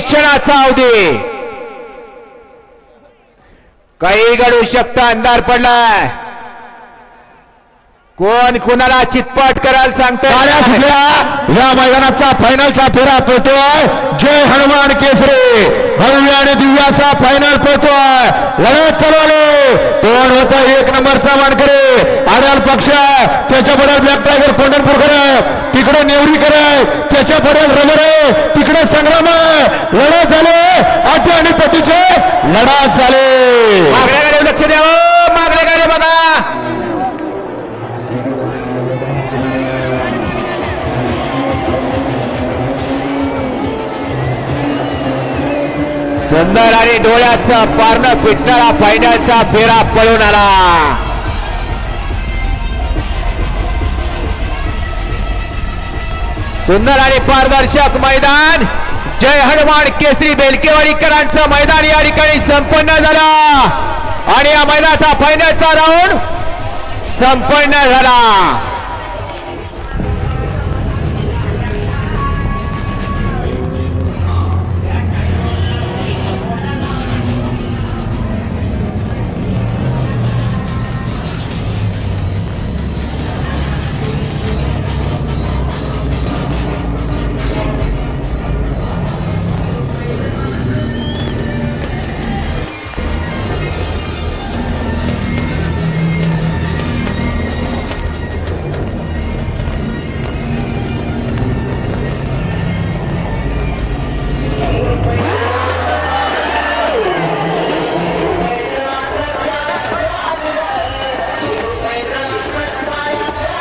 क्षणाचा अवधी. काही घडू शकतं अंधार पडलाय. कोण कुणाला चितपट करायला सांगतो या मैदानाचा फायनलचा फेरा पळतोय जय हनुमान केसरे. भव्य आणि दिव्याचा फायनल पळतोय लढत चालवले कोण होता? एक नंबरचा मानकरी. आडाल पक्ष. त्याच्या पडेल ब्लॅक टायगर पंढरपूरकर आहे. तिकडे नेवरीकर आहे. त्याच्या पडेल रबर आहे. तिकडे संग्राम आहे. लढत झाले. आठ आणि पतीचे लढत झाले. मागण्याकडे लक्ष द्यावं मागण्याकडे बघा. सुंदर आणि डोळ्याचा पारणं पिटणारा फायनलचा फेरा पळून आला. सुंदर आणि पारदर्शक मैदान. जय हनुमान केसरी बेलकेवाडीकरांचं मैदान या ठिकाणी संपन्न झालं. आणि या मैदानाचा फायनलचा राऊंड संपन्न झाला.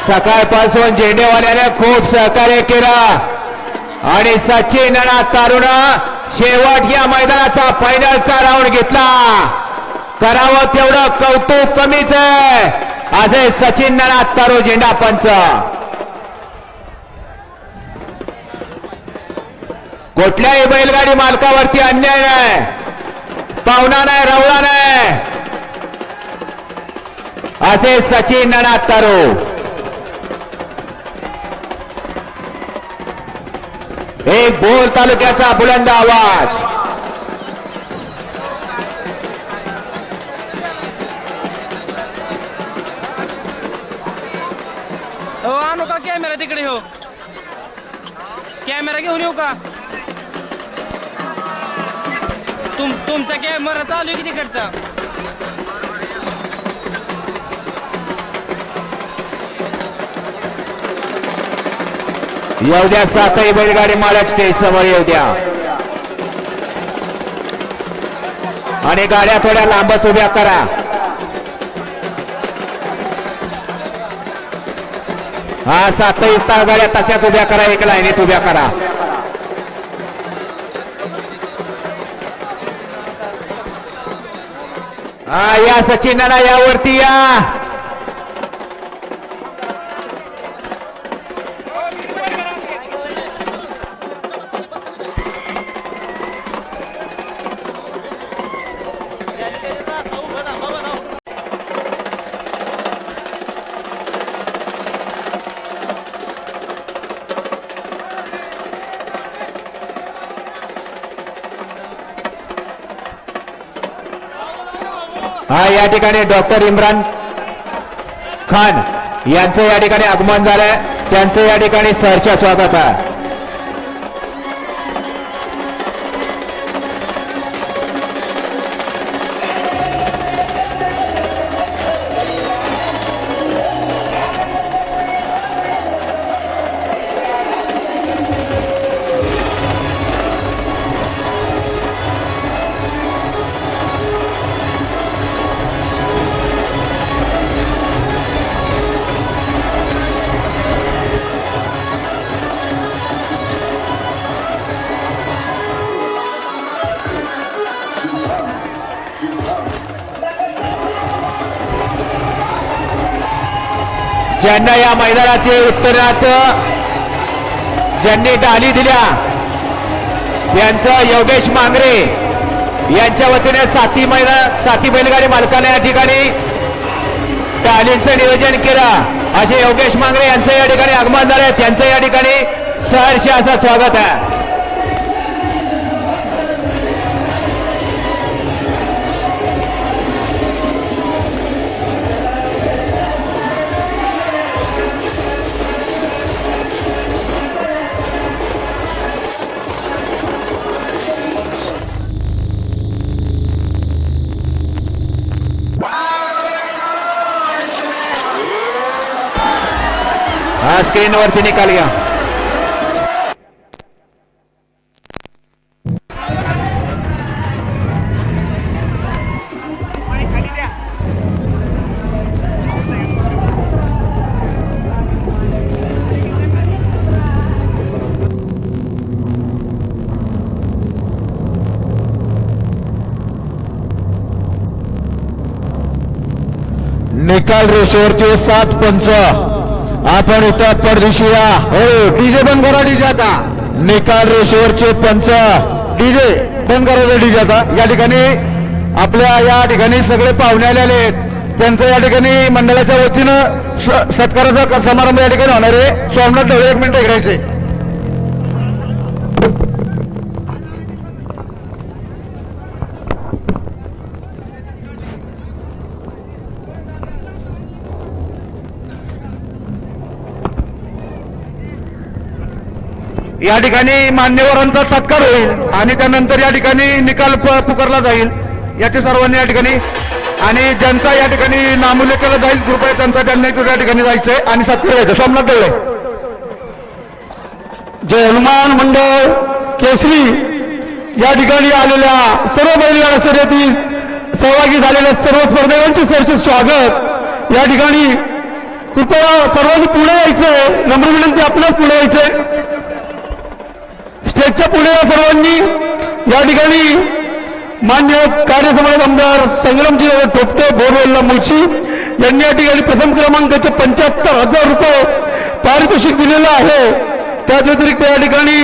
सकाळपासून झेंडेवाल्याने खूप सहकार्य केलं. आणि सचिन आणि तारुण शेवट या मैदानाचा फायनलचा राऊंड घेतला. करावं तेवढं कौतुक कमीच आहे. असे सचिन नाना तारू झेंडा पंच. कुठल्याही बैलगाडी मालकावरती अन्याय नाही. पाहुणा नाही रवळा नाही. असे सचिन नाना तारू एक बोर तालुक्याचा बुलंद आवाज. हो आणू का कॅमेरा तिकडे हो? कॅमेरा घेऊन येऊ का? तुम तुमचा कॅमेरा चालू आहे की तिकडचा? येऊ द्या सातही बैलगाडी मालक स्टेज समोर येऊ द्या. आणि गाड्या थोड्या लांबच उभ्या करा. हा सातही तास गाड्या तशाच उभ्या करा एक लाईनीत उभ्या करा. हा या सचिनाला यावरती या. हा या ठिकाणी डॉक्टर इम्रान खान यांचं या ठिकाणी आगमन झालंय. त्यांचं या ठिकाणी सरच्या स्वागत आहे. ज्यांना या मैदानाचे उत्तराचं ज्यांनी डाली दिल्या त्यांचं योगेश मांगरे यांच्या वतीने साती मैदान साती बैलगाडी मालकाने या ठिकाणी डालींचं नियोजन केलं. असे योगेश मांगरे यांचं या ठिकाणी आगमन झालं त्यांचं या ठिकाणी सहर्ष असं स्वागत आहे. स्क्रीन वरती निकाल घ्या निकाल रेषेवरचे सात पंच आपण इथं परदेशी हो डीजे बंद करा डीजे आता. निकाल रेषेवरचे पंच. डीजे बंद करा डीजे आता. या ठिकाणी आपल्या या ठिकाणी सगळे पाहुणे आलेले आहेत. त्यांचं या ठिकाणी मंडळाच्या वतीनं स- सत्काराचा समारंभ या ठिकाणी होणार आहे. सोमनाथ ढवळे एक मिनिट इकडायचे या ठिकाणी मान्यवरांचा सत्कार होईल आणि त्यानंतर या ठिकाणी निकाल पुकारला जाईल. याचे सर्वांनी या ठिकाणी आणि ज्यांचा या ठिकाणी नामोल्लेख केला जाईल कृपया त्यांचा त्यांनी या ठिकाणी जायचंय आणि सत्कार घ्यायचं सोमनाथ देवळे जय हनुमान मंडळ केसरी. या ठिकाणी आलेल्या सर्व बैलगाडा शर्यतीत सहभागी झालेल्या सर्व स्पर्धकांचे सरचे स्वागत. या ठिकाणी कृपया सर्वांनी पुढे यायचंय. नम्र विनंती आपल्याच पुढे यायचंय. स्टेजच्या पुढे या सर्वांनी. या ठिकाणी मान्य कार्यसमाज आमदार संग्रामजी टोपटे बोरवेल्ला मुळशी यांनी या ठिकाणी प्रथम क्रमांकाचे पंच्याहत्तर हजार रुपये पारितोषिक दिलेलं आहे. त्याच व्यतिरिक्त या ठिकाणी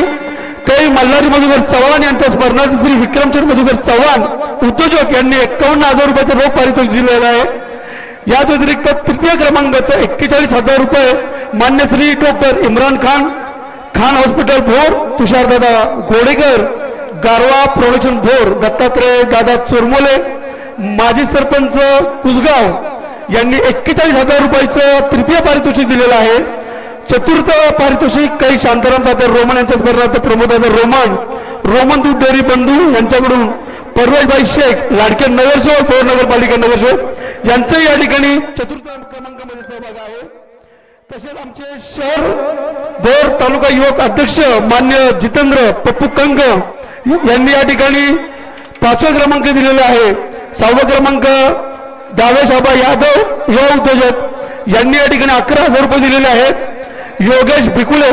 काही मल्हारी मधुकर चव्हाण यांच्या स्मरणार्थ श्री विक्रमचंद मधुकर चव्हाण उद्योजक यांनी एक्कावन्न हजार रुपयाचं रोख पारितोषिक दिलेलं आहे. याच व्यतिरिक्त तृतीय क्रमांकाचं एक्केचाळीस हजार रुपये मान्य श्री डॉक्टर इम्रान खान खान हॉस्पिटल भोर तुषारदादा घोडेकर गारवा प्रोडक्शन भोर दत्तात्रय दादा चोरमोले माजी सरपंच कुसगाव यांनी एक्केचाळीस हजार रुपयाचं तृतीय पारितोषिक दिलेलं आहे. चतुर्थ पारितोषिक काही शांताराम दादा रोमन यांच्या स्मरणार्थ प्रमोदादा रोमन रोमन दूध डेअरी बंधू यांच्याकडून परवेशभाई शेख लाडके नगरसेवक भोर नगरपालिका नगरसेवक यांचंही या ठिकाणी चतुर्थ क्रमांक तसेच आमचे शहर भोर तालुका युवक अध्यक्ष मान्य जितेंद्र पप्पू कंग यांनी या ठिकाणी पाचवा क्रमांक दिलेला आहे. सहावा क्रमांक दावेश यादव युवा उद्योजक यांनी या ठिकाणी अकरा हजार रुपये दिलेले आहेत. योगेश भिकुळे